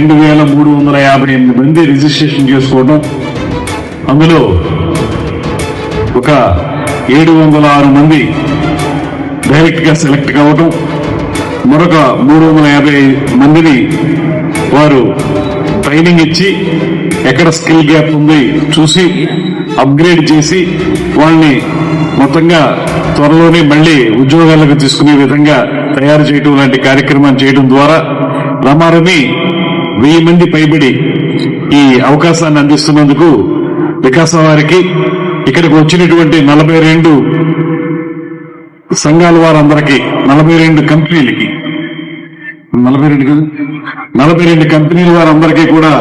రెండు వేల మూడు వందల యాభై ఎనిమిది మంది రిజిస్ట్రేషన్ చేసుకోవడం అందులో ఒక ఏడు వందల ఆరు మంది డైరెక్ట్గా సెలెక్ట్ కావటం మరొక మూడు వందల యాభై మందిని వారు ట్రైనింగ్ ఇచ్చి ఎక్కడ స్కిల్ గ్యాప్ ఉంది చూసి అప్గ్రేడ్ చేసి వాళ్ళని మొత్తంగా త్వరలోనే మళ్ళీ ఉద్యోగాలకు తీసుకునే విధంగా తయారు చేయటం లాంటి కార్యక్రమాన్ని చేయడం ద్వారా రమారమి వెయ్యి మంది పైబడి ఈ అవకాశాన్ని అందిస్తున్నందుకు వికాస వారికి ఇక్కడికి వచ్చినటువంటి నలభై రెండు సంఘాల వారందరికీ నలభై రెండు కంపెనీలకి నలభై రెండు? నలభై రెండు కంపెనీల వారందరికీ కూడా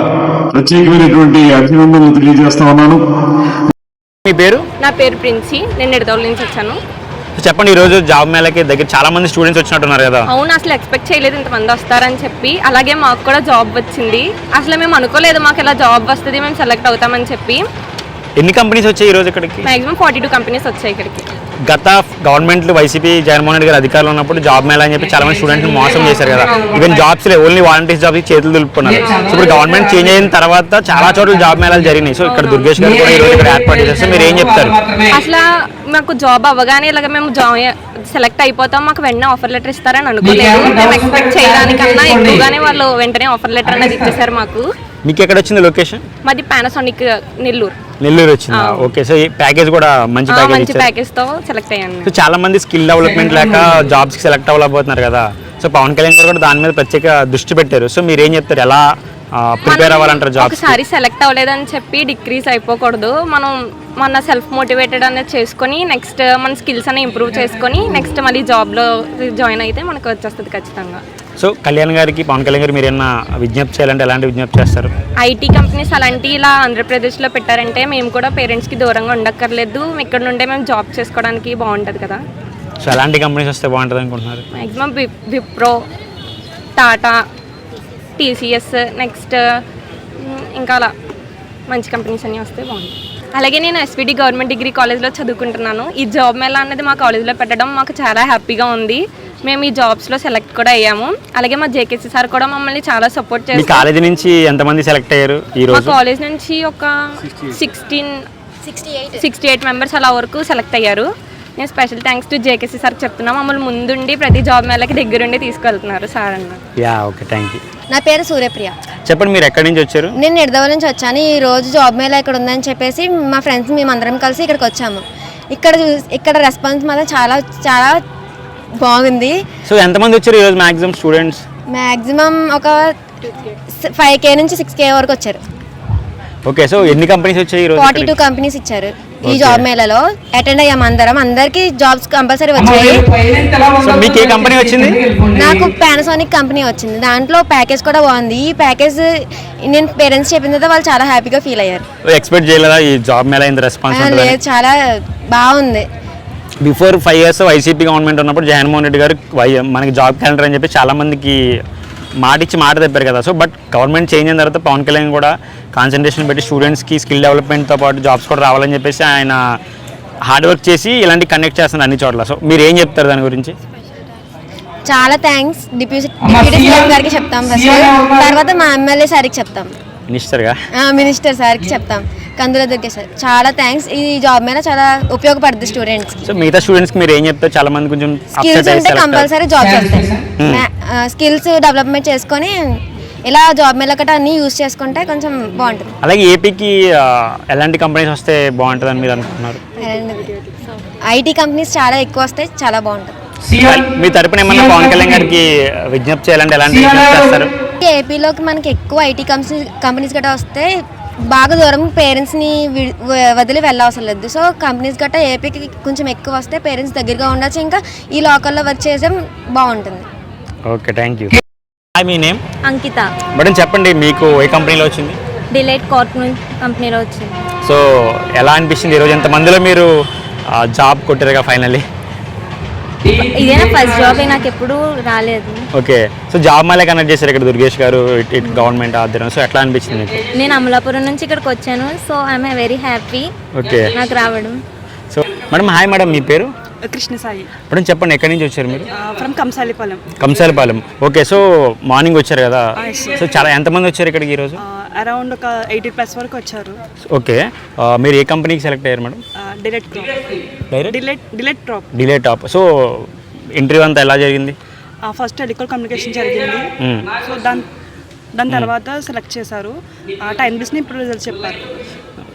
ప్రత్యేకమైనటువంటి అభినందనలు తెలియజేస్తా ఉన్నాను. మీ పేరు? నా పేరు ప్రిన్సి. నేను నిడదవల నుంచి వచ్చాను? చెప్పండి ఈరోజు జాబ్ మేళకి దగ్గర చాలా మంది స్టూడెంట్స్ వచ్చినట్టున్నారు కదా. అవును అసలు ఎక్స్పెక్ట్ చేయలేదు ఇంతమంది వస్తారని చెప్పి. అలాగే మాకు కూడా జాబ్ వచ్చింది. అసలు మేము అనుకోలేదు మాకు ఇలా జాబ్ వస్తుంది మేము సెలెక్ట్ అవుతామని చెప్పి. ఎన్ని కంపెనీస్ వచ్చాయి ఈరోజు ఇక్కడికి? మాక్సిమం ఫార్టీ టూ కంపెనీస్ వచ్చాయి ఇక్కడికి. గత గవర్నమెంట్ వైసీపీ జగన్మోహన్ రెడ్డి గారు అధికారంలో ఉన్నప్పుడు జాబ్ మేళ అని చెప్పి చాలా మంది స్టూడెంట్స్ మోసం చేశారు కదా. ఈవెన్ జాబ్స్ లే ఓన్లీ వాలంటీర్స్ జాబ్స్ చేతులు దులుపుకున్నారు. సో ఇప్పుడు గవర్నమెంట్ చేంజ్ అయిన తర్వాత చాలా చోట్ల జాబ్ మేళాలు జరిగినాయి. సో ఇక్కడ దుర్గేష్ గారు కూడా ఈరోజు ఇక్కడ ఏర్పాటు చేస్తారు మీరు ఏం చెప్తారు? అసలు మాకు జాబ్ అవ్వగానే ఇలాగ మేము సెలెక్ట్ అయిపోతాం. మాకు వెంటనే ఆఫర్ లెటర్ ఇస్తారని అనుకోలేదు. మేము ఎక్స్పెక్ట్ చేయడానికన్నా ఎక్కువగానే వాళ్ళు వెంటనే ఆఫర్ లెటర్ అనేది ఇచ్చేసారు మాకు. మీకు ఎక్కడ వచ్చింది లొకేషన్ మాది పానాసోనిక్ నెల్లూరు. నెల్లూరు వచ్చింది? ఓకే సో ఈ ప్యాకేజ్ కూడా మంచి ప్యాకేజ్ మంచి ప్యాకేజ్తో సెలెక్ట్ అయ్యాను. సో చాలా మంది స్కిల్ డెవలప్మెంట్ లేక జాబ్స్కి సెలెక్ట్ అవ్వలేకపోతున్నారు కదా. సో పవన్ కళ్యాణ్ గారు కూడా దాని మీద ప్రత్యేక దృష్టి పెట్టారు. సో మీరు ఏం చెప్తారు? ఎలా ప్రిపేర్ అవ్వాలంటారు జాబ్స్ ఒకసారి సెలెక్ట్ అవ్వలేదని చెప్పి డిక్రీస్ అయిపోకూడదు. మనం మన సెల్ఫ్ మోటివేటెడ్ అనేది చేసుకొని నెక్స్ట్ మన స్కిల్స్ అనేవి ఇంప్రూవ్ చేసుకొని నెక్స్ట్ మళ్ళీ జాబ్లో జాయిన్ అయితే మనకు వచ్చేస్తుంది ఖచ్చితంగా. సో కళ్యాణ్ గారికి పవన్ కళ్యాణ్ గారు మీరు ఏమన్నా విజ్ఞప్తి చేయాలంటే ఎలాంటి విజ్ఞప్తి చేస్తారు? ఐటీ కంపెనీస్ అలాంటి ఇలా ఆంధ్రప్రదేశ్లో పెట్టారంటే మేము కూడా పేరెంట్స్కి దూరంగా ఉండక్కర్లేదు. ఇక్కడ నుండే మేము జాబ్ చేసుకోవడానికి బాగుంటుంది కదా. సో ఎలాంటి కంపెనీస్ వస్తే బాగుంటుంది అనుకుంటున్నారు? Maximum Wipro Tata TCS next ఇంకా అలా మంచి కంపెనీస్ అన్నీ వస్తే బాగుంటుంది. అలాగే నేను ఎస్విడి గవర్నమెంట్ డిగ్రీ కాలేజ్లో చదువుకుంటున్నాను. ఈ జాబ్ మేళా అనేది మా కాలేజ్లో పెట్టడం మాకు చాలా హ్యాపీగా ఉంది. మేము ఈ జాబ్స్లో సెలెక్ట్ కూడా అయ్యాము. అలాగే మా జేకేసీ సార్ కూడా మమ్మల్ని చాలా సపోర్ట్ మీ చేస్తారు కాలేజీ నుంచి ఎంతమంది సెలెక్ట్ అయ్యారు ఈ మా రోజు? కాలేజ్ నుంచి ఒక సిక్స్టీన్ సిక్స్టీ ఎయిట్ మెంబర్స్ అలా వరకు సెలెక్ట్ అయ్యారు. నేను special thanks to JKC sir చెప్తున్నా. మమ్మల్ని ముందుండి ప్రతి జాబ్ మేళకి దగ్గరుండి తీసుకెళ్తున్నారు సార్ అన్న. యా ఓకే థ్యాంక్ యూ నా పేరు సూర్యప్రియ. చెప్పండి మీరు ఎక్కడి నుంచి వచ్చారు? నేను నిడదవల నుంచి వచ్చాను. ఈ రోజు జాబ్ మేళ ఇక్కడ ఉందని చెప్పేసి మా ఫ్రెండ్స్ మేమందరం కలిసి ఇక్కడికి వచ్చాము. ఇక్కడ చూ- ఇక్కడ రెస్పాన్స్ మాత్రం చాలా చాలా బాగుంది. సో ఎంతమంది వచ్చారు ఈరోజు మాక్సిమం స్టూడెంట్స్? మ్యాక్సిమం ఒక ఫైవ్ కే నుంచి సిక్స్ కే వరకు వచ్చారు. ఓకే సో ఎన్ని కంపెనీస్ వచ్చాయి ఈరోజు ఫార్టీ టూ కంపెనీస్ ఇచ్చారు ఈ జాబ్ మేళలో. అటెండ్ అయ్యాము అందరం. అందరికి జాబ్స్ కంపల్సరీ వచ్చాయి. సో మీకు ఏ కంపెనీ వచ్చింది? నాకు పానాసోనిక్ కంపెనీ వచ్చింది. దాంట్లో ప్యాకేజ్ కూడా బాగుంది. ఈ ప్యాకేజ్ నేను పేరెంట్స్ చెప్పిన తర్వాత వాళ్ళు చాలా హ్యాపీగా ఫీల్ అయ్యారు. ఎక్స్పెక్ట్ చేయలేదా? ఈ జాబ్ ఇంత రెస్పాన్స్ లేదు చాలా బాగుంది. Before five years YCP government ఉన్నప్పుడు జగన్మోహన్ రెడ్డి గారు వై మనకి జాబ్ క్యాలెండర్ అని చెప్పి చాలా మందికి మాట ఇచ్చి మాట తెప్పారు కదా. సో బట్ గవర్నమెంట్ చేంజ్ అయిన తర్వాత పవన్ కళ్యాణ్ కూడా కాన్సన్ట్రేషన్ పెట్టి స్టూడెంట్స్కి స్కిల్ డెవలప్మెంట్తో పాటు జాబ్స్ కూడా రావాలని చెప్పేసి ఆయన హార్డ్ వర్క్ చేసి ఇలాంటి కనెక్ట్ చేస్తున్నారు అన్ని చోట్ల. సో మీరు ఏం చెప్తారు దాని గురించి? చాలా థ్యాంక్స్ డిప్యూటీ గారికి చెప్తాం ఫస్ట్ తర్వాత మా ఎమ్మెల్యే సార్కి చెప్తాం. మినిస్టర్గా? ఆ, మినిస్టర్ సార్కి చెప్తాం. కందుల దుర్గే సార్ చాలా థ్యాంక్స్ ఈ జాబ్ మీద చాలా ఉపయోగపడుతుంది స్టూడెంట్స్కి సో మిగతా స్టూడెంట్స్కి మీరు ఏం చెప్తారు? చాలా మంది కొంచెం స్కిల్స్ ఉంటే. కంపల్సరీ జాబ్ చేస్తాయి స్కిల్స్ డెవలప్మెంట్ చేసుకొని ఇలా జాబ్ మీద గట్రా అన్ని యూస్ చేసుకుంటే కొంచెం బాగుంటుంది. అలాగే ఏపీకి ఎలాంటి కంపెనీస్ వస్తే బాగుంటుందని మీరు అనుకుంటున్నారు? ఐటీ కంపెనీస్ చాలా ఎక్కువ వస్తే చాలా బాగుంటుంది. మీ తరపున ఏమన్నా పవన్ కళ్యాణ్ గారికి విజ్ఞప్తి చేయాలంటే ఎలాంటి చేస్తారు? ఏపీలోకి మనకి ఎక్కువ ఐటీ కంపెనీ కంపెనీస్ గట్రా వస్తే బాగా దూరం పేరెంట్స్ని వదిలి వెళ్ళవసరం లేదు. సో కంపెనీస్ గట్రా ఏపీకి కొంచెం ఎక్కువ వస్తే పేరెంట్స్ దగ్గరగా ఉండొచ్చు. ఇంకా ఈ లోకల్లో వర్క్ చేయడం బాగుంటుంది. ఓకే థ్యాంక్ యూ హాయ్ మీ నేమ్? అంకిత. మేడం చెప్పండి మీకు ఏ కంపెనీలో వచ్చింది? డిలైట్ కార్ప్ కంపెనీలో వచ్చింది. సో ఎలా అనిపించింది ఈరోజు ఎంతమందిలో మీరు జాబ్ కొట్టారుగా ఫైనల్లీ? ఇదే ఫస్ట్ జాబ్ నాకు ఎప్పుడు రాలేదు. ఓకే. సో జాబ్ మళ్ళీ కనెక్ట్ చేశారు ఇక్కడ దుర్గేష్ గారు ఇట్ ఇట్ గవర్నమెంట్ ఆధ్వర్యం సో ఎట్లా అనిపించింది మీకు? నేను అమలాపురం నుంచి ఇక్కడికి వచ్చాను. So I'm very happy. Okay. నాకు రావడం. సో మేడం హాయ్ మేడం మీ పేరు? కృష్ణ సాయి ఇప్పుడు చెప్పండి ఎక్కడి నుంచి వచ్చారు మీరు? From Kamsalipalem. Kamsalapalem. Okay so morning వచ్చారు కదా? సో చాలా ఎంతమంది వచ్చారు ఇక్కడికి ఈరోజు? అరౌండ్ ఒక ఎయిటీ ప్లస్ వరకు వచ్చారు. ఓకే మీరు ఏ కంపెనీకి సెలెక్ట్ అయ్యారు madam? Deloitte direct? Deloitte Deloitte drop డిలే టాప్ సో ఇంటర్వ్యూ అంతా ఎలా జరిగింది? ఫస్ట్ టెలికాల్ కమ్యూనికేషన్ జరిగింది. సో దాని దాని తర్వాత సెలెక్ట్ చేశారు. టైం బేస్ని ఇప్పుడు రిజల్ట్స్ చెప్పారు.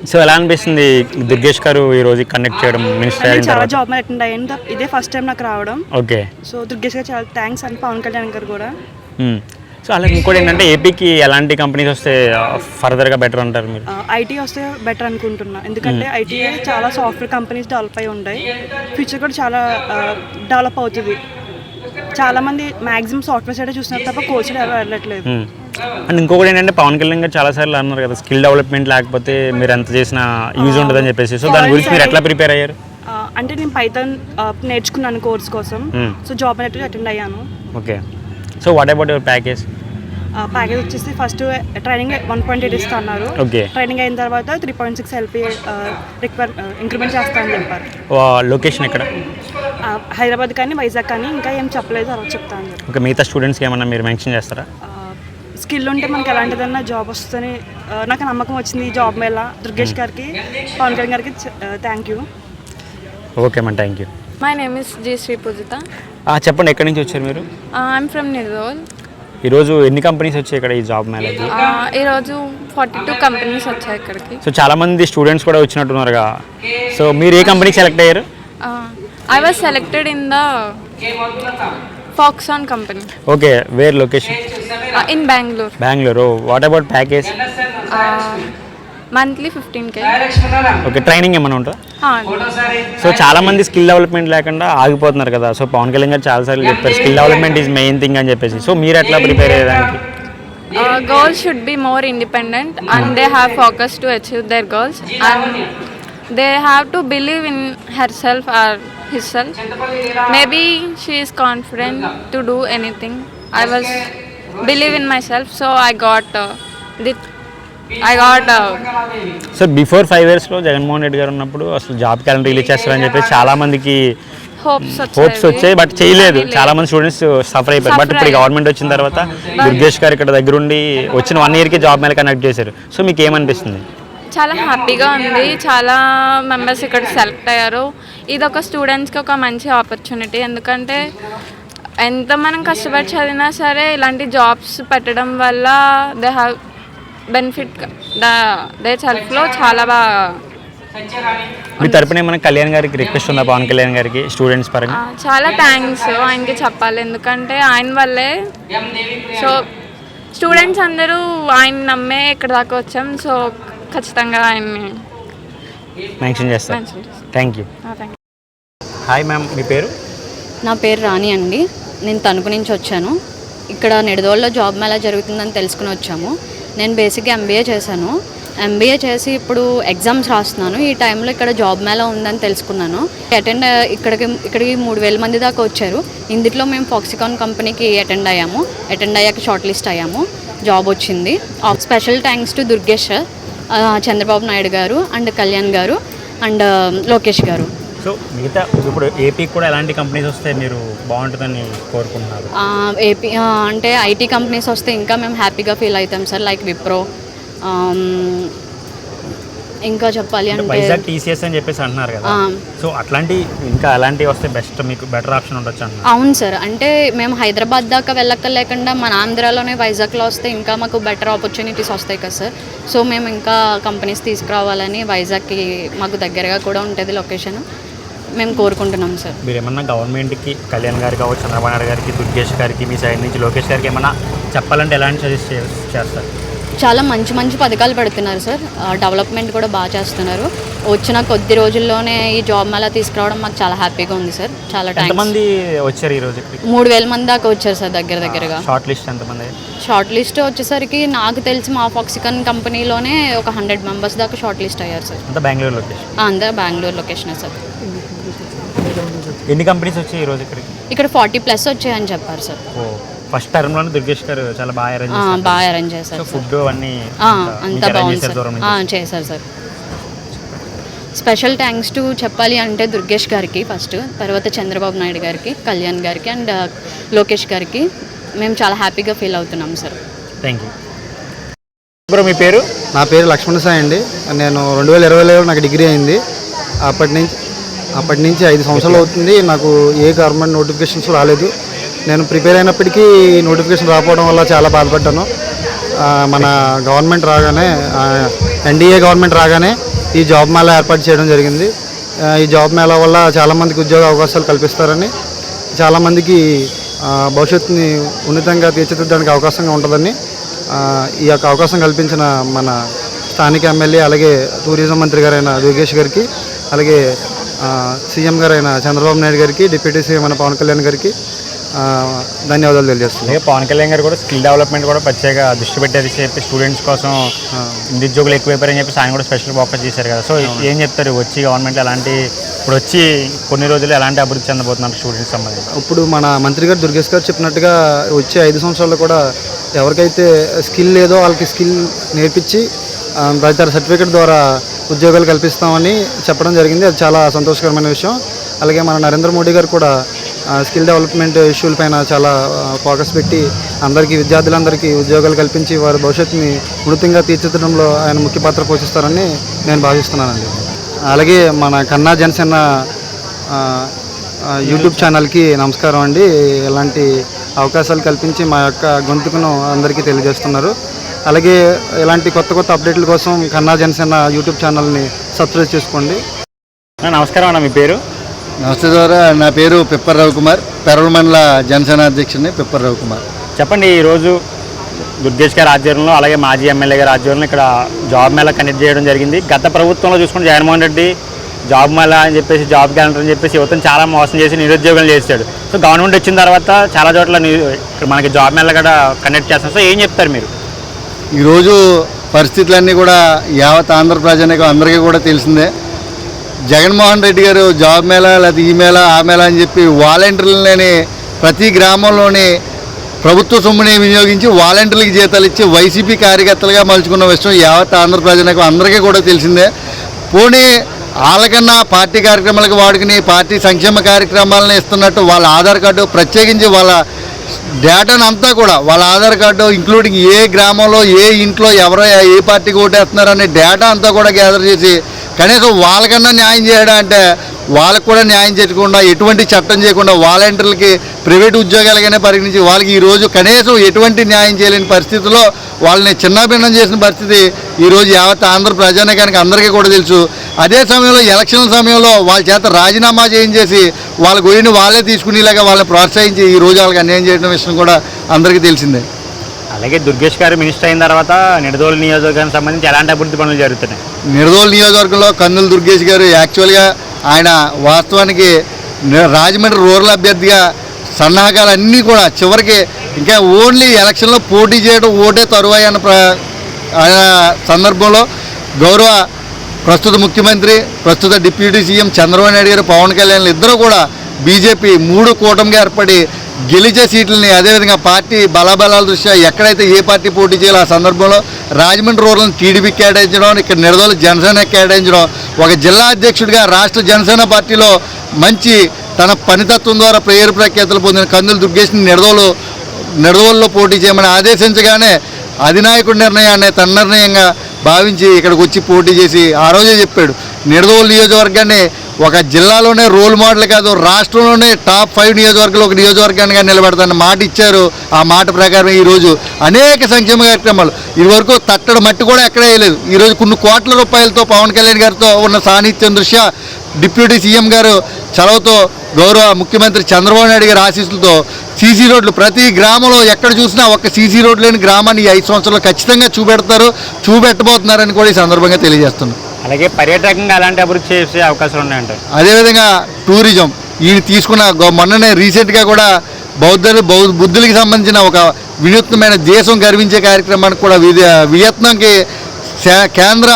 సో ఎలా అనిపిస్తుంది దుర్గేష్ గారు ఈ రోజు కండక్ట్ చేయడం మినిస్టర్ నేను అయిన చాలా తర్వాత? జాబ్ మీద అటెండ్ అయ్యాను ద- ఇదే ఫస్ట్ టైం నాకు రావడం. ఓకే. సో దుర్గేష్ గారు చాలా థ్యాంక్స్ అండ్. పవన్ కళ్యాణ్ గారు కూడా. మ్మ్. సో అలాగే ఇంకోటి ఏంటంటే ఏపీకి ఎలాంటి కంపెనీస్ వస్తే ఫర్దర్గా బెటర్ అంటారు మీరు? ఐటీ వస్తే బెటర్ అనుకుంటున్నా. ఎందుకంటే ఐటీ చాలా సాఫ్ట్వేర్ కంపెనీస్ డెవలప్ అయి ఉంటాయి. ఫ్యూచర్ కూడా చాలా డెవలప్ అవుతుంది. చాలా మంది మాక్సిమం సాఫ్ట్వేర్ సైడ్ చూస్తున్నారు తప్ప సైడ్ ఎవరు వెళ్ళట్లేదు. మ్మ్. అండ్ ఇంకొకటి ఏంటంటే పవన్ కళ్యాణ్ గారు చాలాసార్లు అన్నారు కదా స్కిల్ డెవలప్మెంట్ లేకపోతే మీరు ఎంత చేసినా యూజ్ ఉంటుందని చెప్పేసి. సో దాని గురించి మీరు ఎట్లా ప్రిపేర్ అయ్యారు? అంటే నేను పైథాన్ నేర్చుకున్నాను కోర్స్ కోసం. Hmm. సో జాబ్ అనేది అటెండ్ అయ్యాను. Okay so what about your package package వచ్చేసి first training one point eight ఇస్తా అన్నారు. ట్రైనింగ్ అయిన తర్వాత three point six LP require increment చేస్తానని చెప్పారు. లొకేషన్ ఎక్కడ? హైదరాబాద్ కానీ వైజాగ్ కానీ ఇంకా ఏం చెప్పలేదు తర్వాత చెప్తాను. ఓకే మిగతా స్టూడెంట్స్కి ఏమన్నా మీరు మెన్షన్ చేస్తారా? స్కిల్ ఉంటే మనకి ఎలాంటిదన్నా జాబ్ వస్తుందని నాకు నమ్మకం వచ్చింది ఈ జాబ్ మీద. దుర్గేష్ గారికి పవన్ కళ్యాణ్ గారికి thank you okay ma'am thank you My name is G. Sri Pujita. చెప్పండి ఎక్కడి నుంచి వచ్చారు మీరు? I'm from Nirol. ఈరోజు ఎన్ని కంపెనీస్ వచ్చాయి ఇక్కడ ఈ జాబ్ మేళకి Uh, ఈరోజు ఫార్టీ టూ కంపెనీస్ వచ్చాయి ఇక్కడికి. సో చాలా మంది స్టూడెంట్స్ కూడా వచ్చినట్టున్నారుగా. సో మీరు ఏ కంపెనీకి సెలెక్ట్ అయ్యారు? I was selected in the Foxconn company okay where location in Bengaluru Bengaluru what about package monthly fifteen K okay training ఏమైనా ఉంటుందా సో చాలా మంది స్కిల్ డెవలప్మెంట్ లేకుండా ఆగిపోతున్నారు కదా. సో పవన్ కళ్యాణ్ గారు చాలాసార్లు చెప్పారు skill development is main thing అని చెప్పేసి. సో మీరు ఎట్లా ప్రిపేర్ అయ్యేదానికి? Girls should be more independent and they have focus to achieve their goals and they have to believe in herself or his self maybe she is confident to do anything I was believe in myself so I got the I got so before five ఇయర్స్లో జగన్మోహన్ రెడ్డి గారు ఉన్నప్పుడు అసలు job calendar release చేస్తారని చెప్పేసి చాలా మందికి hopes వచ్చాయి. But చేయలేదు. చాలా మంది స్టూడెంట్స్ సఫర్ అయిపోయారు. బట్ ఇప్పుడు గవర్నమెంట్ వచ్చిన తర్వాత దుర్గేష్ గారు ఇక్కడ దగ్గర ఉండి వచ్చిన వన్ ఇయర్కి జాబ్ మీద కనెక్ట్ చేశారు. సో మీకు ఏమనిపిస్తుంది? చాలా హ్యాపీగా ఉంది. చాలా మెంబర్స్ ఇక్కడ సెలెక్ట్ అయ్యారు. ఇది ఒక స్టూడెంట్స్కి ఒక మంచి ఆపర్చునిటీ ఎందుకంటే ఎంత మనం కష్టపడి చదివినా సరే ఇలాంటి జాబ్స్ పెట్టడం వల్ల దే హ్యావ్ బెనిఫిట్ దే సెల్ఫ్లో చాలా బాగా మీ తరపున ఏమైనా కళ్యాణ్ గారికి రిక్వెస్ట్ ఉందా? పవన్ కళ్యాణ్ గారికి స్టూడెంట్స్ పరంగా? చాలా థ్యాంక్స్ ఆయనకి చెప్పాలి. ఎందుకంటే ఆయన వల్లే. సో స్టూడెంట్స్ అందరూ ఆయన నమ్మే ఇక్కడ దాకా వచ్చాం. సో ఖచ్చితంగా ఆయన్ని మెన్షన్ చేస్తారు mention చేస్తాం. Thank you thank hi ma'am మీ పేరు? నా పేరు రాణి అండి. నేను తణుకు నుంచి వచ్చాను. ఇక్కడ నిడదోళ్ళలో జాబ్ మేళా జరుగుతుందని తెలుసుకుని వచ్చాము. నేను బేసిక్గా ఎంబీఏ చేశాను. ఎంబీఏ చేసి ఇప్పుడు ఎగ్జామ్స్ రాస్తున్నాను. ఈ టైంలో ఇక్కడ జాబ్ మేళా ఉందని తెలుసుకున్నాను. అటెండ్ ఇక్కడికి ఇక్కడికి మూడు వేల మంది దాకా వచ్చారు. ఇందులో మేము ఫాక్సికాన్ కంపెనీకి అటెండ్ అయ్యాము. అటెండ్ అయ్యాక షార్ట్ లిస్ట్ అయ్యాము. జాబ్ వచ్చింది. స్పెషల్ థ్యాంక్స్ టు దుర్గేష్ ఆ, చంద్రబాబు నాయుడు గారు అండ్ కళ్యాణ్ గారు అండ్ లోకేష్ గారు. సో మిగతా ఇప్పుడు ఏపీకి కూడా ఎలాంటి కంపెనీస్ వస్తే మీరు బాగుంటుందని కోరుకుంటున్నారు? ఏపీ అంటే ఐటీ కంపెనీస్ వస్తే ఇంకా మేము హ్యాపీగా ఫీల్ అవుతాం సార్ లైక్ విప్రో ఇంకా చెప్పాలి అంటే వైజాగ్ టీసీఎస్ అని చెప్పేసి అంటున్నారు కదా. సో అట్లాంటి ఇంకా అలాంటివి వస్తే బెస్ట్ మీకు బెటర్ ఆప్షన్ ఉండొచ్చు అంటున్నారు. అవును సార్. అంటే మేము హైదరాబాద్ దాకా వెళ్ళక్కర్లేకుండా మన ఆంధ్రాలోనే వైజాగ్లో వస్తే ఇంకా మాకు బెటర్ ఆపర్చునిటీస్ వస్తాయి కదా సార్. సో మేము ఇంకా కంపెనీస్ తీసుకురావాలని వైజాగ్కి మాకు దగ్గరగా కూడా ఉంటుంది లొకేషన్ మేము కోరుకుంటున్నాం సార్. మీరు ఏమన్నా గవర్నమెంట్కి కళ్యాణ్ గారికి కావచ్చు చంద్రబాబు నాయుడు గారికి దుర్గేష్ గారికి మీ సైడ్ నుంచి లోకేష్ గారికి ఏమన్నా చెప్పాలంటే ఎలాంటి సజెస్ట్ చేస్తారు? చాలా మంచి మంచి పథకాలు పెడుతున్నారు సార్. డెవలప్మెంట్ కూడా బాగా చేస్తున్నారు. వచ్చిన కొద్ది రోజుల్లోనే ఈ జాబ్ మేళా తీసుకురావడం మాకు చాలా హ్యాపీగా ఉంది సార్. చాలా ఎంతమంది వచ్చారు ఈరోజు ఇక్కడికి? మూడు వేల మంది దాకా వచ్చారు సార్ దగ్గర దగ్గరగా. షార్ట్ లిస్ట్ ఎంతమంది? షార్ట్ లిస్ట్ వచ్చేసరికి నాకు తెలిసి మా ఫాక్సికన్ కంపెనీలోనే ఒక హండ్రెడ్ మెంబర్స్ దాకా షార్ట్ లిస్ట్ అయ్యారు సార్. అంతా బెంగళూరు లొకేషన్ అందరూ బెంగళూరు లొకేషన్ సార్. ఎన్ని కంపెనీస్ వచ్చాయి ఈరోజు ఇక్కడికి? ఇక్కడ ఫార్టీ ప్లస్ వచ్చాయని చెప్పారు సార్. ఫస్ట్ టర్మ్లోనే దుర్గేష్ గారు చాలా బాగా అరేంజ్ చేశారు. బాగా అరేంజ్ చేశారు ఫుడ్ అవన్నీ ఆ, అంతా బాగుంది చేశారు సార్. చేశారు స్పెషల్ థ్యాంక్స్ టు చెప్పాలి అంటే దుర్గేష్ గారికి ఫస్ట్ తర్వాత చంద్రబాబు నాయుడు గారికి కళ్యాణ్ గారికి అండ్ లోకేష్ గారికి మేము చాలా హ్యాపీగా ఫీల్ అవుతున్నాం సార్. థ్యాంక్ యూ బ్రో మీ పేరు? నా పేరు లక్ష్మణ సాయి అండి. నేను రెండు వేల ఇరవైలో నాకు డిగ్రీ అయింది. అప్పటి నుంచి అప్పటి నుంచి ఐదు సంవత్సరాలు అవుతుంది. నాకు ఏ గవర్నమెంట్ నోటిఫికేషన్స్ రాలేదు. నేను ప్రిపేర్ అయినప్పటికీ నోటిఫికేషన్ రాకపోవడం వల్ల చాలా బాధపడ్డాను. మన గవర్నమెంట్ రాగానే ఎన్డీఏ గవర్నమెంట్ రాగానే ఈ జాబ్ మేళా ఏర్పాటు చేయడం జరిగింది. ఈ జాబ్ మేళా వల్ల చాలామందికి ఉద్యోగ అవకాశాలు కల్పిస్తారని చాలామందికి భవిష్యత్తుని ఉన్నతంగా తీర్చిదిద్దడానికి అవకాశంగా ఉంటుందని ఈ యొక్క అవకాశం కల్పించిన మన స్థానిక ఎమ్మెల్యే అలాగే టూరిజం మంత్రి గారైన యోగేష్ గారికి అలాగే సీఎం గారైన చంద్రబాబు నాయుడు గారికి డిప్యూటీ సీఎం అయిన పవన్ కళ్యాణ్ గారికి ధన్యవాదాలు తెలియజేస్తున్నాను అలాగే పవన్ కళ్యాణ్ గారు కూడా స్కిల్ డెవలప్మెంట్ కూడా ప్రత్యేక దృష్టి పెట్టారు చెప్పి స్టూడెంట్స్ కోసం నిరుద్యోగులు ఎక్కువైపోయారని చెప్పి ఆయన కూడా స్పెషల్ ఫోకస్ చేశారు కదా. సో ఏం చెప్తారు? వచ్చి గవర్నమెంట్ ఎలాంటి ఇప్పుడు వచ్చి కొన్ని రోజులు ఎలాంటి అభివృద్ధి చెందబోతున్నారు స్టూడెంట్స్ సంబంధించి? ఇప్పుడు మన మంత్రి గారు దుర్గేష్ గారు చెప్పినట్టుగా వచ్చే ఐదు సంవత్సరాల్లో కూడా ఎవరికైతే స్కిల్ లేదో వాళ్ళకి స్కిల్ నేర్పించి తదితర సర్టిఫికేట్ ద్వారా ఉద్యోగాలు కల్పిస్తామని చెప్పడం జరిగింది. అది చాలా సంతోషకరమైన విషయం. అలాగే మన నరేంద్ర మోడీ గారు కూడా స్కిల్ డెవలప్మెంట్ ఇష్యూల పైన చాలా ఫోకస్ పెట్టి అందరికీ విద్యార్థులందరికీ ఉద్యోగాలు కల్పించి వారి భవిష్యత్తుని ఉన్నతంగా తీర్చిదిద్దడంలో ఆయన ముఖ్య పాత్ర పోషిస్తారని నేను భావిస్తున్నానండి. అలాగే మన కన్నా జనసేన యూట్యూబ్ ఛానల్కి నమస్కారం అండి. ఇలాంటి అవకాశాలు కల్పించి మా యొక్క గొంతుకును అందరికీ తెలియజేస్తున్నారు. అలాగే ఇలాంటి కొత్త కొత్త అప్డేట్ల కోసం కన్నా జనసేన యూట్యూబ్ ఛానల్ని సబ్స్క్రైబ్ చేసుకోండి. నమస్కారం అన్న మీ పేరు? నమస్తే ద్వారా నా పేరు పిప్పర్ రవికుమార్. పెరవల మండల జనసేన అధ్యక్షుడిని పిప్పర్ రవికుమార్. చెప్పండి ఈరోజు దుర్గేష్ గారి ఆధ్వర్యంలో అలాగే మాజీ ఎమ్మెల్యే గారి ఆధ్వర్యంలో ఇక్కడ జాబ్ మేళా కండక్ట్ చేయడం జరిగింది. గత ప్రభుత్వంలో చూసుకుంటే జగన్మోహన్ రెడ్డి జాబ్ మేళా అని చెప్పేసి జాబ్ క్యాలెండర్ అని చెప్పేసి యువతను చాలా మోసం చేసి నిరుద్యోగం చేశాడు. సో గవర్నమెంట్ వచ్చిన తర్వాత చాలా చోట్ల మనకి జాబ్ మేళా కూడా కండక్ట్ చేస్తాం సో ఏం చెప్తారు మీరు? ఈరోజు పరిస్థితులన్నీ కూడా యావత్ ఆంధ్ర ప్రజానికి అందరికీ కూడా తెలిసిందే. జగన్మోహన్ రెడ్డి గారు జాబ్ మేళా లేకపోతే ఈ మేళా ఆ మేళా అని చెప్పి వాలంటీర్లని ప్రతి గ్రామంలోని ప్రభుత్వ సొమ్ముని వినియోగించి వాలంటీర్లకు జీతాలు ఇచ్చి వైసీపీ కార్యకర్తలుగా మలుచుకున్న విషయం యావత్ ఆంధ్ర ప్రజలకు అందరికీ కూడా తెలిసిందే. పోనీ వాళ్ళకన్నా పార్టీ కార్యక్రమాలకు వాడుకుని పార్టీ సంక్షేమ కార్యక్రమాలను ఇస్తున్నట్టు వాళ్ళ ఆధార్ కార్డు ప్రత్యేకించి వాళ్ళ డేటాను అంతా కూడా వాళ్ళ ఆధార్ కార్డు ఇంక్లూడింగ్ ఏ గ్రామంలో ఏ ఇంట్లో ఎవరో ఏ పార్టీకి ఓటేస్తున్నారు అనే డేటా అంతా కూడా గ్యాదర్ చేసి కనీసం వాళ్ళకన్నా న్యాయం చేయడం అంటే వాళ్ళకు కూడా న్యాయం చేయకుండా ఎటువంటి చట్టం చేయకుండా వాలంటీర్లకి ప్రైవేట్ ఉద్యోగాలుగానే పరిగణించి వాళ్ళకి ఈరోజు కనీసం ఎటువంటి న్యాయం చేయలేని పరిస్థితిలో వాళ్ళని చిన్నభిన్నం చేసిన పరిస్థితి ఈరోజు యావత్ ఆంధ్ర ప్రజానికానికి అందరికీ కూడా తెలుసు. అదే సమయంలో ఎలక్షన్ల సమయంలో వాళ్ళ చేత రాజీనామా చేయించేసి వాళ్ళ గురిని వాళ్ళే తీసుకునేలాగా వాళ్ళని ప్రోత్సహించి ఈ రోజు వాళ్ళకి అన్యాయం చేయడం విషయం కూడా అందరికీ తెలిసిందే. అలాగే దుర్గేష్ గారు మినిస్టర్ అయిన తర్వాత నిడదోలు నియోజకవర్గానికి సంబంధించి ఎలాంటి అభివృద్ధి పనులు జరుగుతున్నాయి? నిడదోలు నియోజకవర్గంలో కన్నుల దుర్గేష్ గారు యాక్చువల్గా ఆయన వాస్తవానికి రాజమండ్రి రూరల్ అభ్యర్థిగా సన్నాహకాలు అన్నీ కూడా చివరికి ఇంకా ఓన్లీ ఎలక్షన్లో పోటీ చేయడం ఓటే తరువాయి అన్న ప్ర ఆయన సందర్భంలో గౌరవ ప్రస్తుత ముఖ్యమంత్రి ప్రస్తుత డిప్యూటీ సీఎం చంద్రబాబు నాయుడు గారు పవన్ కళ్యాణ్ ఇద్దరు కూడా బీజేపీ మూడు కూటమిగా ఏర్పడి గెలిచే సీట్లని అదేవిధంగా పార్టీ బలాబలాల దృష్ట్యా ఎక్కడైతే ఏ పార్టీ పోటీ చేయాలో ఆ సందర్భంలో రాజమండ్రి రూరల్ని టీడీపీ కేటాయించడం ఇక్కడ నిడదోలు జనసేన కేటాయించడం ఒక జిల్లా అధ్యక్షుడిగా రాష్ట్ర జనసేన పార్టీలో మంచి తన పనితత్వం ద్వారా ప్రేరు ప్రఖ్యాతలు పొందిన కందులు దుర్గేష్ని నిడదోలు నిడదోల్లో పోటీ చేయమని ఆదేశించగానే అధినాయకుడి నిర్ణయాన్ని తన నిర్ణయంగా భావించి ఇక్కడికి వచ్చి పోటీ చేసి ఆ రోజే చెప్పాడు. నిడదోలు నియోజకవర్గాన్ని ఒక జిల్లాలోనే రోల్ మోడల్ కాదు రాష్ట్రంలోనే టాప్ ఫైవ్ నియోజకవర్గాలు ఒక నియోజకవర్గానికి నిలబెడతానని మాట ఇచ్చారు. ఆ మాట ప్రకారం ఈరోజు అనేక సంక్షేమ కార్యక్రమాలు. ఇదివరకు తట్టడ మట్టి కూడా ఎక్కడ వేయలేదు. ఈరోజు కొన్ని కోట్ల రూపాయలతో పవన్ కళ్యాణ్ గారితో ఉన్న సాన్నిధ్యం దృష్ట్యా డిప్యూటీ సీఎం గారు చలవతో గౌరవ ముఖ్యమంత్రి చంద్రబాబు నాయుడు గారి ఆశీస్సులతో సీసీ రోడ్లు ప్రతి గ్రామంలో ఎక్కడ చూసినా ఒక్క సీసీ రోడ్ లేని గ్రామాన్ని ఈ ఐదు సంవత్సరాలు ఖచ్చితంగా చూపెడతారు చూపెట్టబోతున్నారని కూడా ఈ సందర్భంగా తెలియజేస్తున్నాను అలాగే పర్యాటకంగా అలాంటి అభివృద్ధి చేసే అవకాశాలు ఉన్నాయంటారు? అదేవిధంగా టూరిజం. ఈయన తీసుకున్న మొన్ననే రీసెంట్గా కూడా బౌద్ధ బౌద్ధ బుద్ధులకి సంబంధించిన ఒక వినూత్నమైన దేశం గర్వించే కార్యక్రమానికి కూడా విద- వియత్నాంకి కేంద్ర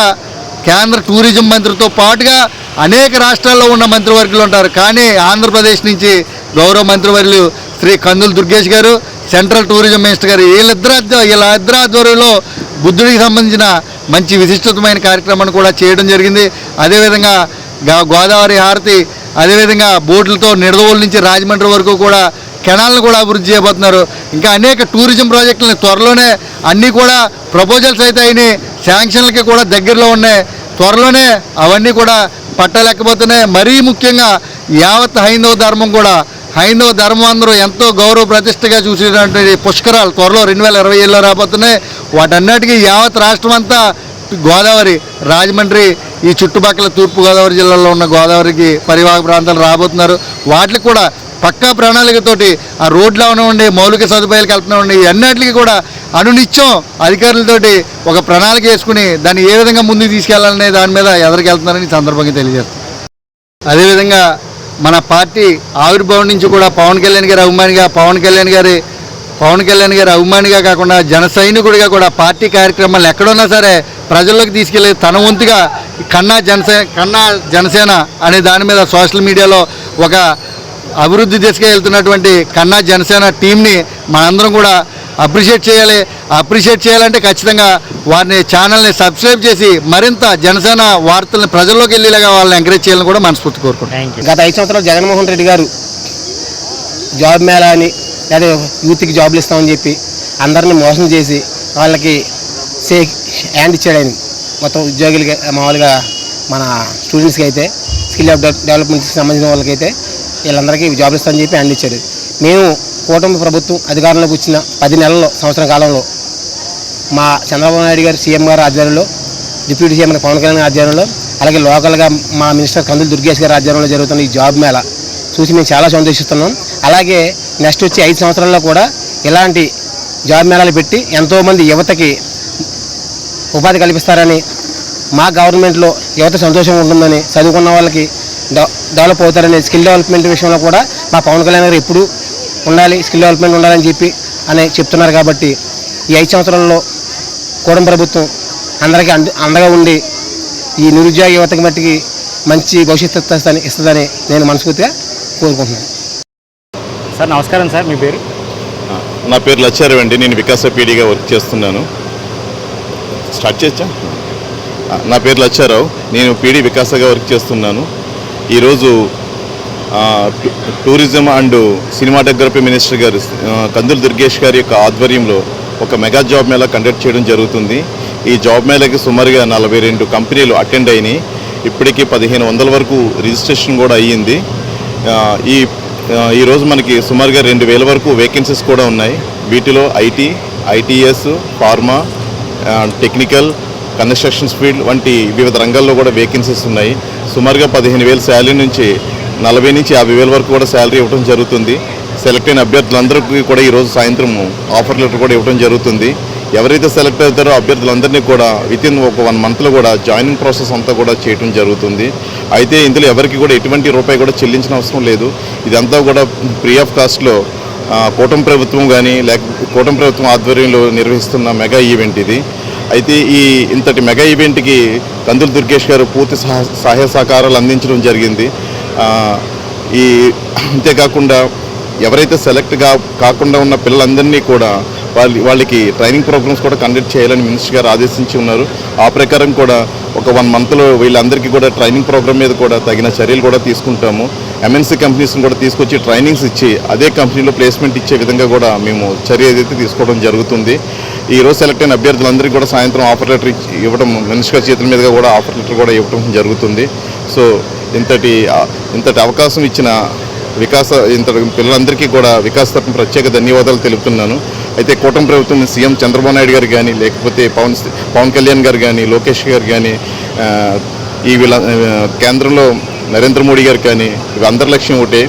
కేంద్ర టూరిజం మంత్రితో పాటుగా అనేక రాష్ట్రాల్లో ఉన్న మంత్రివర్గులు ఉంటారు. కానీ ఆంధ్రప్రదేశ్ నుంచి గౌరవ మంత్రివర్యులు శ్రీ కందులు దుర్గేష్ గారు సెంట్రల్ టూరిజం మినిస్టర్ గారు వీళ్ళిద్దరు ఆధ్వ- వీళ్ళ ఇద్దరు ఆధ్వర్యంలో బుద్ధుడికి సంబంధించిన మంచి విశిష్టమైన కార్యక్రమాన్ని కూడా చేయడం జరిగింది. అదేవిధంగా గా- గోదావరి హారతి అదేవిధంగా బోట్లతో నిడదవోలు నుంచి రాజమండ్రి వరకు కూడా కెనాల్ను కూడా అభివృద్ధి చేయబోతున్నారు. ఇంకా అనేక టూరిజం ప్రాజెక్టులను త్వరలోనే అన్నీ కూడా ప్రపోజల్స్ అయితే అయినాయి. శాంక్షన్లకి కూడా దగ్గరలో ఉన్నాయి. త్వరలోనే అవన్నీ కూడా పట్టలేకపోతున్నాయి. మరీ ముఖ్యంగా యావత్ హైందవ ధర్మం కూడా హైందవ ధర్మం అందరూ ఎంతో గౌరవ ప్రతిష్టగా చూసేటువంటి పుష్కరాలు త్వరలో రెండు వేల ఇరవై ఏళ్ళలో రాబోతున్నాయి. వాటన్నిటికీ యావత్ రాష్ట్రం అంతా గోదావరి రాజమండ్రి ఈ చుట్టుపక్కల తూర్పుగోదావరి జిల్లాలో ఉన్న గోదావరికి పరివాహక ప్రాంతాలు రాబోతున్నారు. వాటికి కూడా పక్కా ప్రణాళికతోటి ఆ రోడ్లు అవనివ్వండి మౌలిక సదుపాయాలు కల్పనివ్వండి అన్నిటికీ కూడా అనునిత్యం అధికారులతోటి ఒక ప్రణాళిక వేసుకుని దాన్ని ఏ విధంగా ముందుకు తీసుకెళ్ళాలనే దాని మీద ఎదరికెళ్తున్నారని సందర్భంగా తెలియజేస్తాం అదేవిధంగా మన పార్టీ ఆవిర్భావం నుంచి కూడా పవన్ కళ్యాణ్ గారి అభిమానిగా పవన్ కళ్యాణ్ గారి పవన్ కళ్యాణ్ గారి అభిమానిగా కాకుండా జన సైనికుడిగా కూడా పార్టీ కార్యక్రమాలు ఎక్కడున్నా సరే ప్రజల్లోకి తీసుకెళ్ళి తన వంతుగా కన్నా జనసేన కన్నా జనసేన అనే దాని మీద సోషల్ మీడియాలో ఒక అభివృద్ధి దిశగా వెళ్తున్నటువంటి కన్నా జనసేన టీంని మనందరం కూడా అప్రిషియేట్ చేయాలి. అప్రిషియేట్ చేయాలంటే ఖచ్చితంగా వారిని ఛానల్ని సబ్స్క్రైబ్ చేసి మరింత జనసేన వార్తల్ని ప్రజల్లోకి వెళ్ళేలాగా వాళ్ళని ఎంకరేజ్ చేయాలని కూడా మనస్ఫూర్తి కోరుకుంటాం గత ఐదు సంవత్సరాలు జగన్మోహన్ రెడ్డి గారు జాబ్ మేళా అని లేదా యూత్కి జాబ్లు ఇస్తామని చెప్పి అందరిని మోసం చేసి వాళ్ళకి సే హ్యాండ్ ఇచ్చాడు ఆయన మొత్తం ఉద్యోగులకి మామూలుగా మన స్టూడెంట్స్కి అయితే స్కిల్ డెవలప్మెంట్కి సంబంధించిన వాళ్ళకైతే వీళ్ళందరికీ జాబులు ఇస్తామని చెప్పి హ్యాండ్ ఇచ్చాడు మేము కూటమి ప్రభుత్వం అధికారంలోకి వచ్చిన పది నెలల్లో సంవత్సరం కాలంలో మా చంద్రబాబు నాయుడు గారు సీఎం గారు ఆధ్వర్యంలో డిప్యూటీ సీఎం పవన్ కళ్యాణ్ ఆధ్వర్యంలో అలాగే లోకల్గా మా మినిస్టర్ కందులు దుర్గేష్ గారి ఆధ్వర్యంలో జరుగుతున్న ఈ జాబ్ మేళ చూసి మేము చాలా సంతోషిస్తున్నాం. అలాగే నెక్స్ట్ వచ్చి ఐదు సంవత్సరాల్లో కూడా ఇలాంటి జాబ్ మేళాలు పెట్టి ఎంతోమంది యువతకి ఉపాధి కల్పిస్తారని మా గవర్నమెంట్లో యువత సంతోషంగా ఉంటుందని చదువుకున్న వాళ్ళకి డెవలప్ అవుతారని స్కిల్ డెవలప్మెంట్ విషయంలో కూడా మా పవన్ కళ్యాణ్ గారు ఎప్పుడు ఉండాలి స్కిల్ డెవలప్మెంట్ ఉండాలని చెప్పి అని చెప్తున్నారు కాబట్టి ఈ ఐదు సంవత్సరాల్లో కూడం ప్రభుత్వం అందరికీ అంద అండగా ఉండి ఈ నిరుద్యోగ యువతకి మట్టికి మంచి భవిష్యత్తు ఇస్తుందని ఇస్తుందని నేను మనస్ఫూర్తిగా కోరుకుంటున్నాను. సార్ నమస్కారం సార్ మీ పేరు? నా పేరు లచ్చారావు అండి. నేను వికాస పీడీగా వర్క్ చేస్తున్నాను. స్టార్ట్ చేయొచ్చా నా పేరు లచ్చారావు. నేను పీడీ వికాసగా వర్క్ చేస్తున్నాను. ఈరోజు టూరిజం అండ్ సినిమాటోగ్రఫీ మినిస్టర్ గారు కందులు దుర్గేష్ గారి యొక్క ఆధ్వర్యంలో ఒక మెగా జాబ్ మేళా కండక్ట్ చేయడం జరుగుతుంది. ఈ జాబ్ మేళకి సుమారుగా నలభై రెండు కంపెనీలు అటెండ్ అయినాయి. ఇప్పటికీ పదిహేను వందల వరకు రిజిస్ట్రేషన్ కూడా అయ్యింది. ఈ ఈరోజు మనకి సుమారుగా రెండు వేల వరకు వేకెన్సీస్ కూడా ఉన్నాయి. వీటిలో IT ITS pharma technical construction field వంటి వివిధ రంగాల్లో కూడా వేకెన్సీస్ ఉన్నాయి. సుమారుగా పదిహేను వేల శాలరీ నుంచి నలభై నుంచి యాభై వేల వరకు కూడా శాలరీ ఇవ్వడం జరుగుతుంది. సెలెక్ట్ అయిన అభ్యర్థులందరికీ కూడా ఈరోజు సాయంత్రం ఆఫర్ లెటర్ కూడా ఇవ్వడం జరుగుతుంది. ఎవరైతే సెలెక్ట్ అవుతారో అభ్యర్థులందరినీ కూడా వితిన్ ఒక వన్ మంత్లో కూడా జాయినింగ్ ప్రాసెస్ అంతా కూడా చేయడం జరుగుతుంది. అయితే ఇందులో ఎవరికి కూడా ఎటువంటి రూపాయి కూడా చెల్లించిన అవసరం లేదు. ఇదంతా కూడా ఫ్రీ ఆఫ్ కాస్ట్లో కూటమి ప్రభుత్వం కానీ లేక కూటమి ప్రభుత్వం ఆధ్వర్యంలో నిర్వహిస్తున్న మెగా ఈవెంట్ ఇది. అయితే ఈ ఇంతటి మెగా ఈవెంట్కి కందులు దుర్గేష్ గారు పూర్తి సహ సహాయ సహకారాలు అందించడం జరిగింది. ఈ అంతేకాకుండా ఎవరైతే సెలెక్ట్ కా కాకుండా ఉన్న పిల్లలందరినీ కూడా వాళ్ళు వాళ్ళకి ట్రైనింగ్ ప్రోగ్రామ్స్ కూడా కండక్ట్ చేయాలని మినిస్టర్ గారు ఆదేశించి ఉన్నారు. ఆ ప్రకారం కూడా ఒక వన్ మంత్లో వీళ్ళందరికీ కూడా ట్రైనింగ్ ప్రోగ్రామ్ మీద కూడా తగిన చర్యలు కూడా తీసుకుంటాము. ఎంఎన్సీ కంపెనీస్ని కూడా తీసుకొచ్చి ట్రైనింగ్స్ ఇచ్చి అదే కంపెనీలో ప్లేస్మెంట్ ఇచ్చే విధంగా కూడా మేము చర్య ఏదైతే తీసుకోవడం జరుగుతుంది. ఈ రోజు సెలెక్ట్ అయిన అభ్యర్థులందరికీ కూడా సాయంత్రం ఆఫర్ లెటర్ ఇవ్వడం మినిస్టర్ గారి చేతుల మీదుగా కూడా ఆఫర్ లెటర్ కూడా ఇవ్వడం జరుగుతుంది. సో ఇంతటి ఇంతటి అవకాశం ఇచ్చిన వికాస ఇంత పిల్లలందరికీ కూడా వికాస్ తరఫున ప్రత్యేక ధన్యవాదాలు తెలుపుతున్నాను. అయితే కూటమి ప్రభుత్వం సీఎం చంద్రబాబు నాయుడు గారు కానీ లేకపోతే పవన్ పవన్ కళ్యాణ్ గారు కానీ లోకేష్ గారు కానీ ఈ వీళ్ళ కేంద్రంలో నరేంద్ర మోడీ గారు కానీ ఇవి అందరి లక్ష్యం ఒకటే.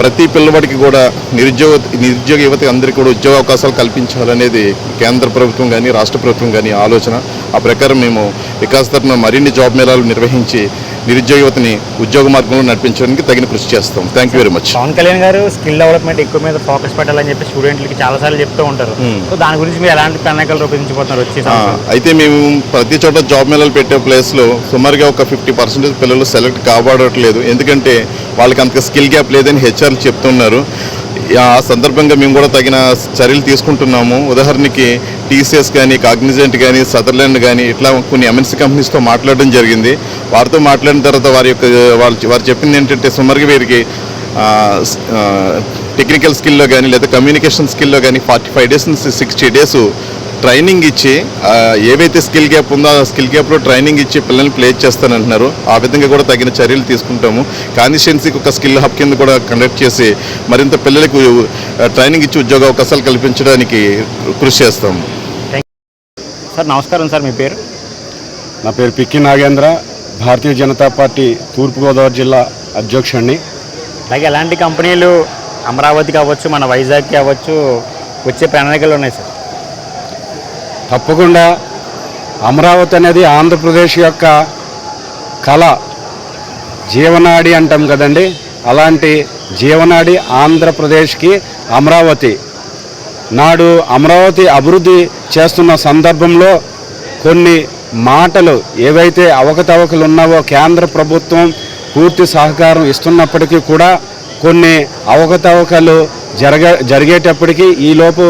ప్రతి పిల్లవాడికి కూడా నిరుద్యోగ నిరుద్యోగ యువత అందరికీ కూడా ఉద్యోగ అవకాశాలు కల్పించాలనేది కేంద్ర ప్రభుత్వం కానీ రాష్ట్ర ప్రభుత్వం కానీ ఆలోచన. ఆ ప్రకారం మేము వికాస్ తరఫున మరిన్ని జాబ్ మేళాలు నిర్వహించి నిరుద్యోగ యువతని ఉద్యోగ మార్గంలో నడిపించడానికి తగిన కృషి చేస్తాం. Thank you very much Pawan Kalyan గారు స్కిల్ డెవలప్మెంట్ ఎక్కువ మీద ఫోకస్ పెట్టాలని చెప్పి స్టూడెంట్లకి చాలా సార్లు చెప్తూ ఉంటారు. సో దాని గురించి మీరు ఎలాంటి ప్రణాళికలు రూపొందించబోతున్నారు వచ్చే? అయితే మేము ప్రతి చోట జాబ్ మేళాలు పెట్టే ప్లేస్లో సుమారుగా ఒక ఫిఫ్టీ పర్సెంటేజ్ పిల్లలు సెలెక్ట్ కాబడట్లేదు ఎందుకంటే వాళ్ళకి అంత స్కిల్ గ్యాప్ లేదని హెచ్ఆర్లు చెప్తున్నారు. ఆ సందర్భంగా మేము కూడా తగిన చర్యలు తీసుకుంటున్నాము. ఉదాహరణకి టీసీఎస్ కానీ కాగ్నిజెంట్ కానీ సదర్లాండ్ కానీ ఇట్లా కొన్ని ఎంఎన్సీ కంపెనీస్తో మాట్లాడడం జరిగింది. వారితో మాట్లాడిన తర్వాత వారి యొక్క వాళ్ళు వారు చెప్పింది ఏంటంటే సుమారుగా వీరికి టెక్నికల్ స్కిల్లో కానీ లేదా కమ్యూనికేషన్ స్కిల్లో కానీ ఫార్టీ ఫైవ్ డేస్ నుంచి సిక్స్టీ డేస్ ట్రైనింగ్ ఇచ్చి ఏవైతే స్కిల్ గ్యాప్ ఉందో ఆ స్కిల్ గ్యాప్లో ట్రైనింగ్ ఇచ్చి పిల్లల్ని ప్లేస్ చేస్తానంటున్నారు. ఆ విధంగా కూడా తగిన చర్యలు తీసుకుంటాము. కాన్స్టిట్యున్సీకి ఒక స్కిల్ హబ్ కింద కూడా కండక్ట్ చేసి మరింత పిల్లలకు ట్రైనింగ్ ఇచ్చి ఉద్యోగ అవకాశాలు కల్పించడానికి కృషి చేస్తాము సార్ నమస్కారం సార్ మీ పేరు? నా పేరు పిక్కి నాగేంద్ర. భారతీయ జనతా పార్టీ తూర్పుగోదావరి జిల్లా అధ్యక్షుడిని అలాగే ఎలాంటి కంపెనీలు అమరావతికి అవ్వచ్చు మన వైజాగ్కి అవ్వచ్చు వచ్చే ప్రణాళికలు ఉన్నాయి సార్. తప్పకుండా అమరావతి అనేది ఆంధ్రప్రదేశ్ యొక్క కళ. జీవనాడి అంటాం కదండి. అలాంటి జీవనాడి ఆంధ్రప్రదేశ్కి అమరావతి. నాడు అమరావతి అభివృద్ధి చేస్తున్న సందర్భంలో కొన్ని మాటలు ఏవైతే అవకతవకలు ఉన్నావో కేంద్ర ప్రభుత్వం పూర్తి సహకారం ఇస్తున్నప్పటికీ కూడా కొన్ని అవకతవకలు జరగ జరిగేటప్పటికీ ఈలోపు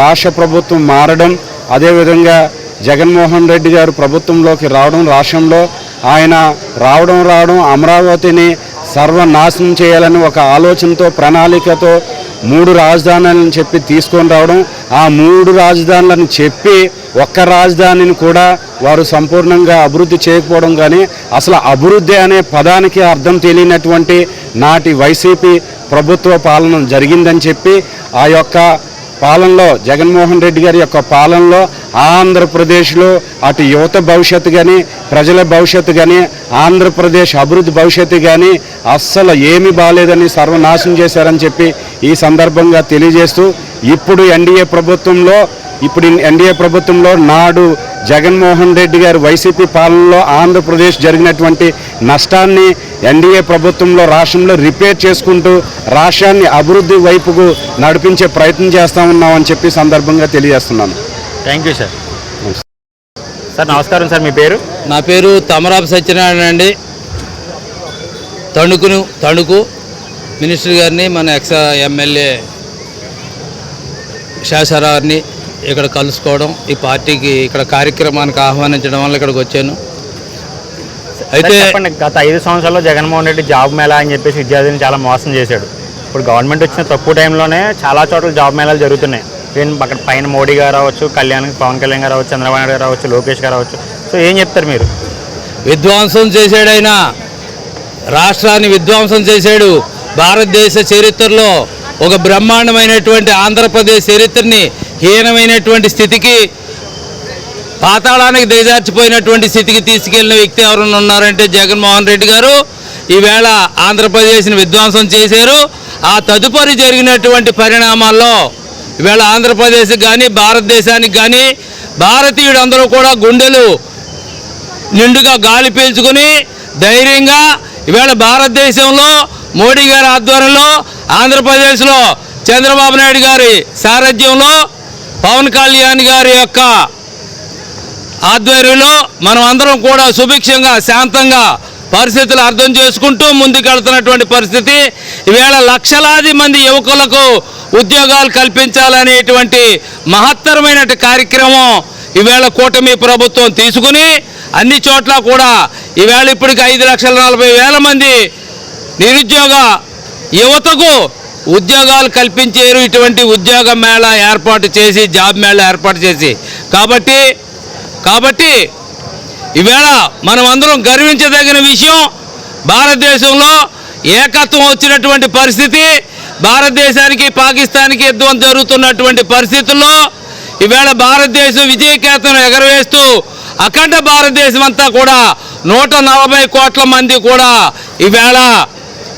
రాష్ట్ర ప్రభుత్వం మారడం అదేవిధంగా జగన్మోహన్ రెడ్డి గారు ప్రభుత్వంలోకి రావడం రాష్ట్రంలో ఆయన రావడం రావడం అమరావతిని సర్వనాశనం చేయాలని ఒక ఆలోచనతో ప్రణాళికతో మూడు రాజధానులను చెప్పి తీసుకొని రావడం ఆ మూడు రాజధానులను చెప్పి ఒక్క రాజధానిని కూడా వారు సంపూర్ణంగా అభివృద్ధి చేయకపోవడం కానీ అసలు అభివృద్ధి అనే పదానికి అర్థం తెలియనటువంటి నాటి వైసీపీ ప్రభుత్వ పాలన జరిగిందని చెప్పి ఆ యొక్క పాలనలో జగన్మోహన్ రెడ్డి గారి యొక్క పాలనలో ఆంధ్రప్రదేశ్లో అటు యువత భవిష్యత్తు కానీ ప్రజల భవిష్యత్తు కానీ ఆంధ్రప్రదేశ్ అభివృద్ధి భవిష్యత్తు కానీ అస్సలు ఏమీ బాగాలేదని సర్వనాశనం చేశారని చెప్పి ఈ సందర్భంగా తెలియజేస్తూ ఇప్పుడు ఎన్డీఏ ప్రభుత్వంలో ఇప్పుడు ఎన్డీఏ ప్రభుత్వంలో నాడు జగన్మోహన్ రెడ్డి గారు వైసీపీ పాలనలో ఆంధ్రప్రదేశ్ జరిగినటువంటి నష్టాన్ని ఎన్డీఏ ప్రభుత్వంలో రాష్ట్రంలో రిపేర్ చేసుకుంటూ రాష్ట్రాన్ని అభివృద్ధి వైపుకు నడిపించే ప్రయత్నం చేస్తా ఉన్నామని చెప్పి సందర్భంగా తెలియజేస్తున్నాను. థ్యాంక్ యూ సార్ సార్ నమస్కారం సార్ మీ పేరు? నా పేరు తమరాపు సత్యనారాయణ అండి. తణుకును తణుకు మినిస్టర్ గారిని మన ఎక్స్ ఎమ్మెల్యే శాసరావుని ఇక్కడ కలుసుకోవడం ఈ పార్టీకి ఇక్కడ కార్యక్రమానికి ఆహ్వానించడం వల్ల ఇక్కడికి వచ్చాను. అయితే గత ఐదు సంవత్సరాల్లో జగన్మోహన్ రెడ్డి జాబ్ మేళా అని చెప్పేసి విద్యార్థిని చాలా మోసం చేశాడు. ఇప్పుడు గవర్నమెంట్ వచ్చిన తక్కువ టైంలోనే చాలా చోట్ల జాబ్ మేళాలు జరుగుతున్నాయి. అక్కడ పైన మోడీ గారు రావచ్చు కళ్యాణ్ పవన్ కళ్యాణ్ గారు రావచ్చు చంద్రబాబు నాయుడు గారు రావచ్చు లోకేష్ గారు రావచ్చు. సో ఏం చెప్తారు మీరు? విధ్వంసం చేశాడైనా రాష్ట్రాన్ని విధ్వంసం చేశాడు. భారతదేశ చరిత్రలో ఒక బ్రహ్మాండమైనటువంటి ఆంధ్రప్రదేశ్ చరిత్రని హీనమైనటువంటి స్థితికి పాతాళానికి దిగజార్చిపోయినటువంటి స్థితికి తీసుకెళ్ళిన వ్యక్తి ఎవరైనా ఉన్నారంటే జగన్మోహన్ రెడ్డి గారు. ఈవేళ ఆంధ్రప్రదేశ్ని విధ్వంసం చేశారు. ఆ తదుపరి జరిగినటువంటి పరిణామాల్లో ఈవేళ ఆంధ్రప్రదేశ్కి కానీ భారతదేశానికి కానీ భారతీయుడందరూ కూడా గుండెలు నిండుగా గాలి పీల్చుకుని ధైర్యంగా ఈవేళ భారతదేశంలో మోడీ గారి ఆధ్వర్యంలో ఆంధ్రప్రదేశ్లో చంద్రబాబు నాయుడు గారి సారథ్యంలో పవన్ కళ్యాణ్ గారి యొక్క ఆధ్వర్యంలో మనం అందరం కూడా సుభిక్షంగా శాంతంగా పరిస్థితులు అర్థం చేసుకుంటూ ముందుకెళ్తున్నటువంటి పరిస్థితి. ఈవేళ లక్షలాది మంది యువకులకు ఉద్యోగాలు కల్పించాలనేటువంటి మహత్తరమైన కార్యక్రమం ఈవేళ కూటమి ప్రభుత్వం తీసుకుని అన్ని చోట్ల కూడా ఈవేళ ఇప్పటికి ఐదు లక్షల నలభై వేల మంది నిరుద్యోగ యువతకు ఉద్యోగాలు కల్పించారు ఇటువంటి ఉద్యోగ మేళా ఏర్పాటు చేసి జాబ్ మేళా ఏర్పాటు చేసి. కాబట్టి కాబట్టి ఈవేళ మనం అందరం గర్వించదగిన విషయం భారతదేశంలో ఏకత్వం వచ్చినటువంటి పరిస్థితి భారతదేశానికి పాకిస్తాన్కి యుద్ధం జరుగుతున్నటువంటి పరిస్థితుల్లో ఈవేళ భారతదేశం విజయకేతను ఎగరవేస్తూ అఖండ భారతదేశం అంతా కూడా నూట నలభై కోట్ల మంది కూడా ఈవేళ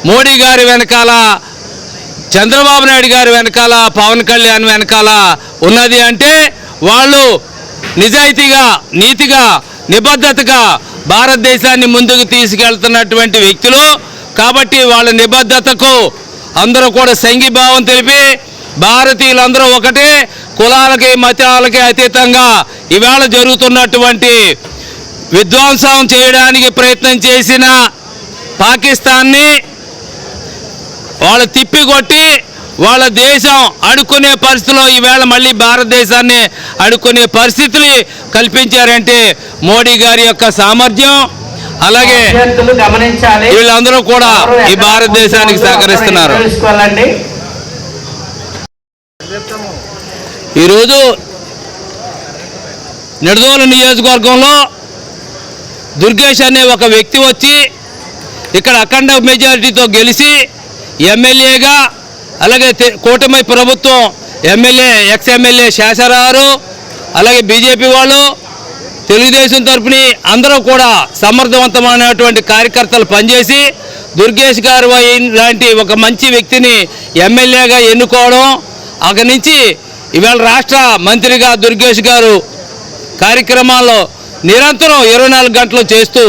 మోడీ గారి వెనకాల చంద్రబాబు నాయుడు గారి వెనకాల పవన్ కళ్యాణ్ వెనకాల ఉన్నది అంటే వాళ్ళు నిజాయితీగా నీతిగా నిబద్ధతగా భారతదేశాన్ని ముందుకు తీసుకెళ్తున్నటువంటి వ్యక్తులు. కాబట్టి వాళ్ళ నిబద్ధతకు అందరూ కూడా సంఘీభావం తెలిపి భారతీయులందరూ ఒకటే కులాలకి మతాలకి అతీతంగా ఇవాళ జరుగుతున్నటువంటి విధ్వంసం చేయడానికి ప్రయత్నం చేసిన పాకిస్తాన్ని వాళ్ళు తిప్పికొట్టి వాళ్ళ దేశం అడుక్కునే పరిస్థితిలో ఈవేళ మళ్ళీ భారతదేశాన్ని అడుక్కునే పరిస్థితులు కల్పించారంటే మోడీ గారి యొక్క సామర్థ్యం అలాగే గమనించాలి. వీళ్ళందరూ కూడా ఈ భారతదేశానికి సహకరిస్తున్నారు. ఈరోజు నిడదోలు నియోజకవర్గంలో దుర్గేష్ అనే ఒక వ్యక్తి వచ్చి ఇక్కడ అఖండ మెజారిటీతో గెలిచి ఎమ్మెల్యేగా అలాగే కూటమి ప్రభుత్వం ఎమ్మెల్యే ఎక్స్ ఎమ్మెల్యే శేషరావు అలాగే బీజేపీ వాళ్ళు తెలుగుదేశం తరఫుని అందరూ కూడా సమర్థవంతమైనటువంటి కార్యకర్తలు పనిచేసి దుర్గేష్ గారు వై- లాంటి ఒక మంచి వ్యక్తిని ఎమ్మెల్యేగా ఎన్నుకోవడం అక్కడి నుంచి ఇవాళ రాష్ట్ర మంత్రిగా దుర్గేష్ గారు కార్యక్రమాల్లో నిరంతరం ఇరవై నాలుగు గంటలు చేస్తూ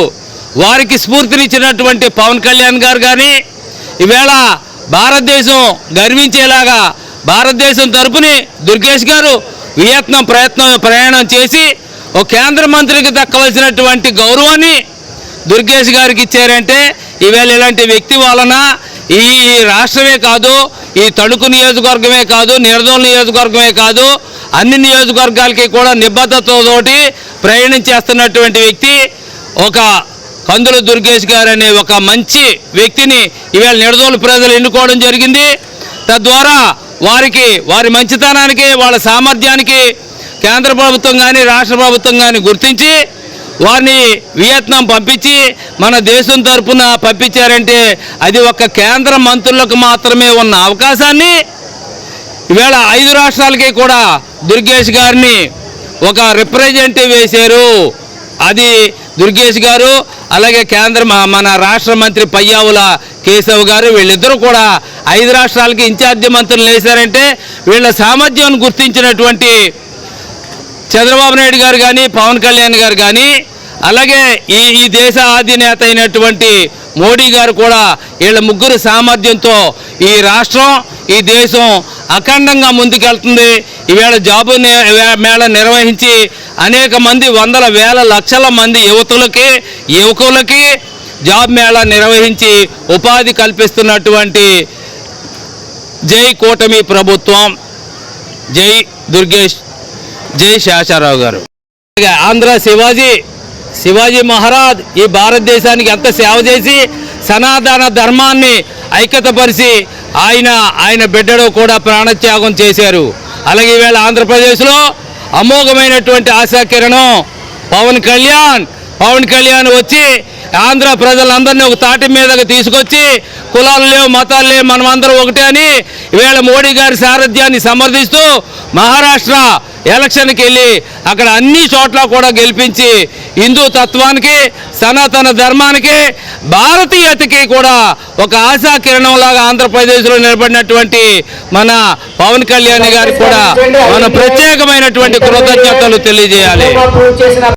వారికి స్ఫూర్తినిచ్చినటువంటి పవన్ కళ్యాణ్ గారు కానీ ఈవేళ భారతదేశం గర్వించేలాగా భారతదేశం తరపుని దుర్గేష్ గారు వియత్నాం ప్రయత్నం ప్రయాణం చేసి ఒక కేంద్ర మంత్రికి దక్కవలసినటువంటి గౌరవాన్ని దుర్గేష్ గారికి ఇచ్చారంటే ఈవేళ ఇలాంటి వ్యక్తి వలన ఈ రాష్ట్రమే కాదు ఈ తణుకు నియోజకవర్గమే కాదు నిరదోల్ నియోజకవర్గమే కాదు అన్ని నియోజకవర్గాలకి కూడా నిబద్ధతతోటి ప్రయాణం చేస్తున్నటువంటి వ్యక్తి ఒక కందుల దుర్గేష్ గారు అనే ఒక మంచి వ్యక్తిని ఈవేళ నిడదోలు ప్రజలు ఎన్నుకోవడం జరిగింది. తద్వారా వారికి వారి మంచితనానికి వాళ్ళ సామర్థ్యానికి కేంద్ర ప్రభుత్వం కానీ రాష్ట్ర ప్రభుత్వం కానీ గుర్తించి వారిని వియత్నాం పంపించి మన దేశం తరఫున పంపించారంటే అది ఒక కేంద్ర మంత్రులకు మాత్రమే ఉన్న అవకాశాన్ని ఈవేళ ఐదు రాష్ట్రాలకి కూడా దుర్గేష్ గారిని ఒక రిప్రజెంటేటివ్ వేశారు. అది దుర్గేష్ గారు అలాగే కేంద్ర మన రాష్ట్ర మంత్రి పయ్యావుల కేశవ్ గారు వీళ్ళిద్దరూ కూడా ఐదు రాష్ట్రాలకి ఇన్ఛార్జి మంత్రులు వేశారంటే వీళ్ళ సామర్థ్యాన్ని గుర్తించినటువంటి చంద్రబాబు నాయుడు గారు కానీ పవన్ కళ్యాణ్ గారు కానీ అలాగే ఈ ఈ దేశ అధినేత అయినటువంటి మోడీ గారు కూడా వీళ్ళ ముగ్గురు సామర్థ్యంతో ఈ రాష్ట్రం ఈ దేశం అఖండంగా ముందుకెళ్తుంది. ఈవేళ జాబు మేళ నిర్వహించి అనేక మంది వందల వేల లక్షల మంది యువతులకి యువకులకి జాబ్ మేళా నిర్వహించి ఉపాధి కల్పిస్తున్నటువంటి జై కూటమి ప్రభుత్వం. జై దుర్గేష్ జై శేషారావు గారు. ఆంధ్ర శివాజీ శివాజీ మహారాజ్ ఈ భారతదేశానికి ఎంత సేవ చేసి సనాతన ధర్మాన్ని ఐక్యతపరిచి ఆయన ఆయన బిడ్డలో కూడా ప్రాణత్యాగం చేశారు. అలాగే ఈవేళ ఆంధ్రప్రదేశ్లో అమోఘమైనటువంటి ఆశాకిరణం పవన్ కళ్యాణ్ పవన్ కళ్యాణ్ వచ్చి ఆంధ్ర ప్రజలందరినీ ఒక తాటి మీదకి తీసుకొచ్చి కులాలు లేవు మతాలు లేవు మనం అందరం ఒకటే అని ఈవేళ మోడీ గారి సారథ్యాన్ని సమర్థిస్తూ మహారాష్ట్ర ఎలక్షన్కి వెళ్ళి అక్కడ అన్ని చోట్ల కూడా గెలిపించి హిందూ తత్వానికి సనాతన ధర్మానికి భారతీయతకి కూడా ఒక ఆశా కిరణంలాగా ఆంధ్రప్రదేశ్లో నిలబడినటువంటి మన పవన్ కళ్యాణ్ గారికి కూడా మన ప్రత్యేకమైనటువంటి కృతజ్ఞతలు తెలియజేయాలి.